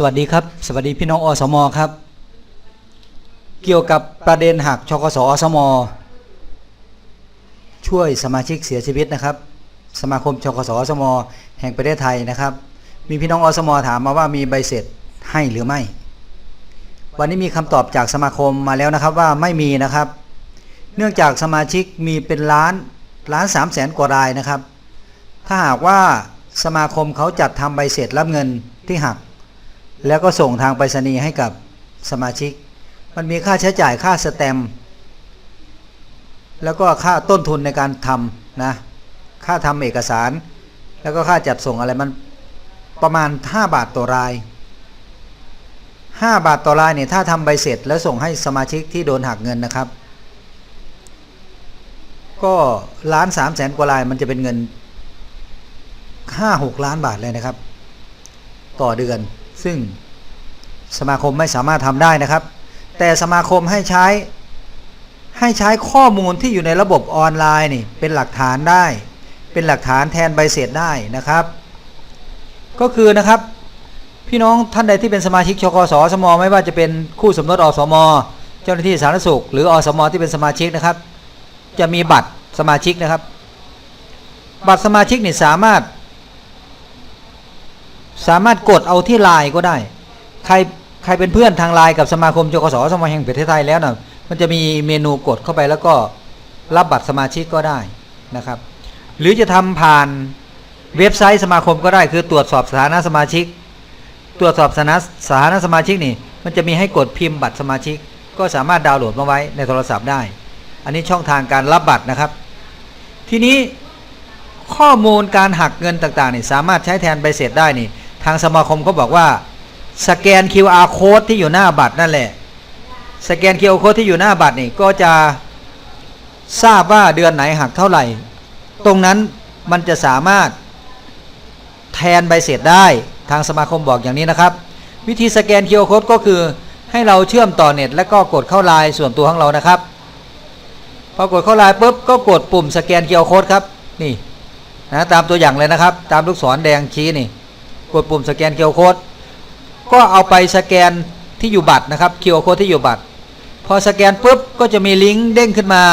สวัสดีครับ สวัสดีพี่น้องอสมครับ เกี่ยวกับประเด็นหักชกสอสม ช่วยสมาชิกเสียชีวิตนะครับ สมาคมชกสอสม แห่งประเทศไทยนะครับ มีพี่น้องอสมถามมาว่ามีใบเสร็จให้หรือไม่ วันนี้มีคำตอบจากสมาคมมาแล้วนะครับว่าไม่มีนะครับ เนื่องจากสมาชิกมีเป็นล้านล้านสามแสนกว่ารายนะครับ ถ้าหากว่าสมาคมเขาจัดทำใบเสร็จรับเงินที่หัก แล้วก็ส่งทางไปรษณีย์ให้กับสมาชิก มันมีค่าใช้จ่ายค่าสแตมแล้วก็ค่าต้นทุนในการทำนะค่าทำเอกสาร แล้วก็ค่าจัดส่งอะไรมันประมาณ 5 บาทต่อราย 5 บาทต่อรายเนี่ยถ้าทำใบเสร็จแล้วส่งให้สมาชิกที่โดนหักเงินนะครับ ก็ล้านสามแสนกว่ารายมันจะเป็นเงิน5-6ล้านบาทเลยนะครับ ต่อเดือน ซึ่งสมาคมไม่สามารถทำได้นะครับ แต่สมาคมให้ใช้ให้ใช้ข้อมูลที่อยู่ในระบบออนไลน์นี่เป็นหลักฐานได้ เป็นหลักฐานแทนใบเสร็จได้นะครับ ก็คือนะครับพี่น้องท่านใดที่เป็นสมาชิกชกสสมไม่ว่าจะเป็นคู่สมรสอสม เจ้าหน้าที่สาธารณสุข หรืออสมที่เป็นสมาชิกนะครับ จะมีบัตรสมาชิกนะครับ บัตรสมาชิกนี่สามารถ สามารถกดเอาที่ไลน์ก็ได้ ใครใครเป็นเพื่อนทางไลน์กับสมาคมจกสสมาแห่งประเทศไทยแล้วนะมันจะมีเมนูกดเข้าไปแล้วก็รับบัตรสมาชิกก็ได้นะครับ หรือจะทำผ่านเว็บไซต์สมาคมก็ได้คือตรวจสอบสถานะสมาชิก ตรวจสอบสถานะสถานะสมาชิกนี่ มันจะมีให้กดพิมพ์บัตรสมาชิก ก็สามารถดาวน์โหลดมาไว้ในโทรศัพท์ได้ อันนี้ช่องทางการรับบัตรนะครับ ทีนี้ข้อมูลการหักเงินต่างๆนี่สามารถใช้แทนใบเสร็จได้นี่างสมาคมเขาบอกว่า สแกน QR code ที่อยู่หน้าบัตรนั่นแหละ สแกน QR code ที่อยู่หน้าบัตรนี่ก็จะทราบว่าเดือนไหนหักเท่าไหร่ ตรงนั้นมันจะสามารถแทนใบเสร็จได้ทางสมาคมบอกอย่างนี้นะครับ วิธีสแกน QR code ก็คือให้เราเชื่อมต่อเน็ต แล้วก็กดเข้าไลน์ส่วนตัวของเรานะครับพอกดเข้าไลน์ปุ๊บก็กดปุ่มสแกน QR code ครับนี่นะตามตัวอย่างเลยนะครับ ตามลูกศรแดงชี้นี่ กดปุ่มสแกน QR code ก็เอาไปสแกนที่อยู่บัตรนะครับ QR code ที่อยู่บัตร พอสแกนปุ๊บก็จะมีลิงก์เด้งขึ้นมา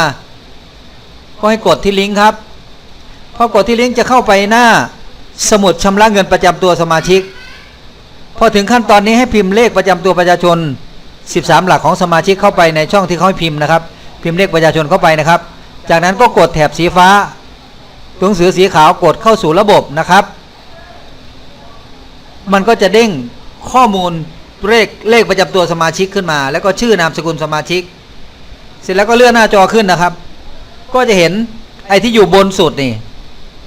ก็ให้กดที่ลิงก์ครับ พอกดที่ลิงก์จะเข้าไปหน้าสมุดชำระเงินประจำตัวสมาชิก พอถึงขั้นตอนนี้ให้พิมพ์เลขประจำตัวประชาชน 13 หลักของสมาชิกเข้าไปในช่องที่เขาให้พิมพ์นะครับ พิมพ์เลขประชาชนเข้าไปนะครับ จากนั้นก็กดแถบสีฟ้าตัวหนังสือสีขาวกดเข้าสู่ระบบนะครับ มันก็จะเด้งข้อมูลเลขเลขประจำตัวสมาชิกขึ้นมา แล้วก็ชื่อนามสกุลสมาชิก เสร็จแล้วก็เลื่อนหน้าจอขึ้นนะครับ ก็จะเห็นไอ้ที่อยู่บนสุดนี่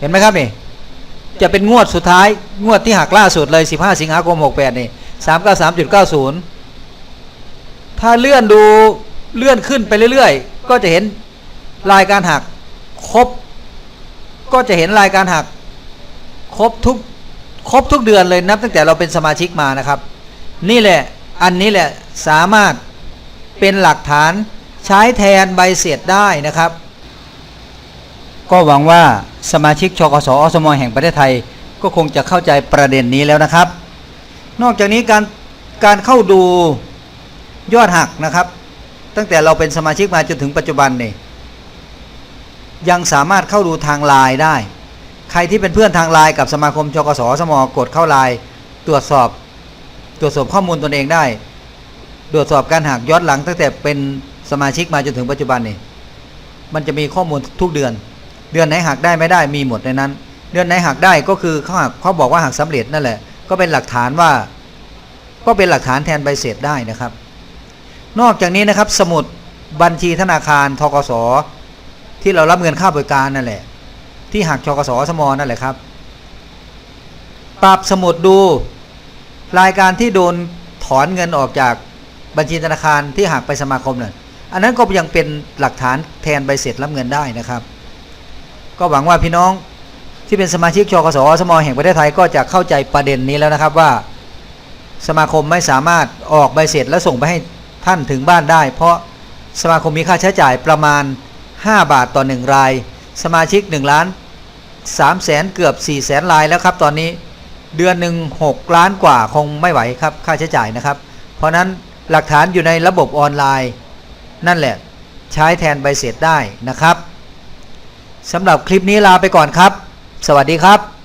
เห็นไหมครับนี่จะเป็นงวดสุดท้าย งวดที่หักล่าสุดเลย 15 สิงหาคม 68 นี่393.90 ถ้าเลื่อนดูเลื่อนขึ้นไปเรื่อยๆ ก็จะเห็นรายการหักครบ ก็จะเห็นรายการหัก ครบทุก ครบทุกเดือนเลยนับตั้งแต่เราเป็นสมาชิกมานะครับ นี่แหละอันนี้แหละสามารถเป็นหลักฐานใช้แทนใบเสร็จได้นะครับ ก็หวังว่าสมาชิกชกสอสมแห่งประเทศไทย ก็คงจะเข้าใจประเด็นนี้แล้วนะครับ นอกจากนี้การการเข้าดูยอดหักนะครับ ตั้งแต่เราเป็นสมาชิกมาจนถึงปัจจุบันนี่ยังสามารถเข้าดูทางไลน์ได้ ใครที่เป็นเพื่อนทางไลน์กับสมาคมชกสสมกดเข้าไลน์ตรวจสอบ ตรวจสอบข้อมูลตนเองได้ ตรวจสอบการหักย้อนหลังตั้งแต่เป็นสมาชิกมาจนถึงปัจจุบันนี่มันจะมีข้อมูลทุกเดือน เดือนไหนหักได้ไม่ได้มีหมดในนั้น เดือนไหนหักได้ก็คือเขาหักเขาบอกว่าหักสำเร็จนั่นแหละ ก็เป็นหลักฐานว่า ก็เป็นหลักฐานแทนใบเสร็จได้นะครับ นอกจากนี้นะครับ สมุดบัญชีธนาคารทกสที่เรารับเงินค่าบริการนั่นแหละ ที่หักชกสสมนั่นแหละครับ ปรับสมุดดูรายการที่โดนถอนเงินออกจากบัญชีธนาคารที่หักไปสมาคมนั่นอันนั้นก็ยังเป็นหลักฐานแทนใบเสร็จรับเงินได้นะครับ ก็หวังว่าพี่น้องที่เป็นสมาชิกชกสสมแห่งประเทศไทยก็จะเข้าใจประเด็นนี้แล้วนะครับว่าสมาคมไม่สามารถออกใบเสร็จแล้วส่งไปให้ท่านถึงบ้านได้ เพราะสมาคมมีค่าใช้จ่ายประมาณ 5 บาทต่อ 1 ราย สมาชิก1ล้าน3แสนเกือบ4แสนลายแล้วครับตอนนี้เดือนหนึ่ง6ล้านกว่าคงไม่ไหวครับค่าใช้จ่ายนะครับ เพราะนั้นหลักฐานอยู่ในระบบออนไลน์ นั่นแหละใช้แทนใบเสร็จได้นะครับสำหรับคลิปนี้ลาไปก่อนครับ สวัสดีครับ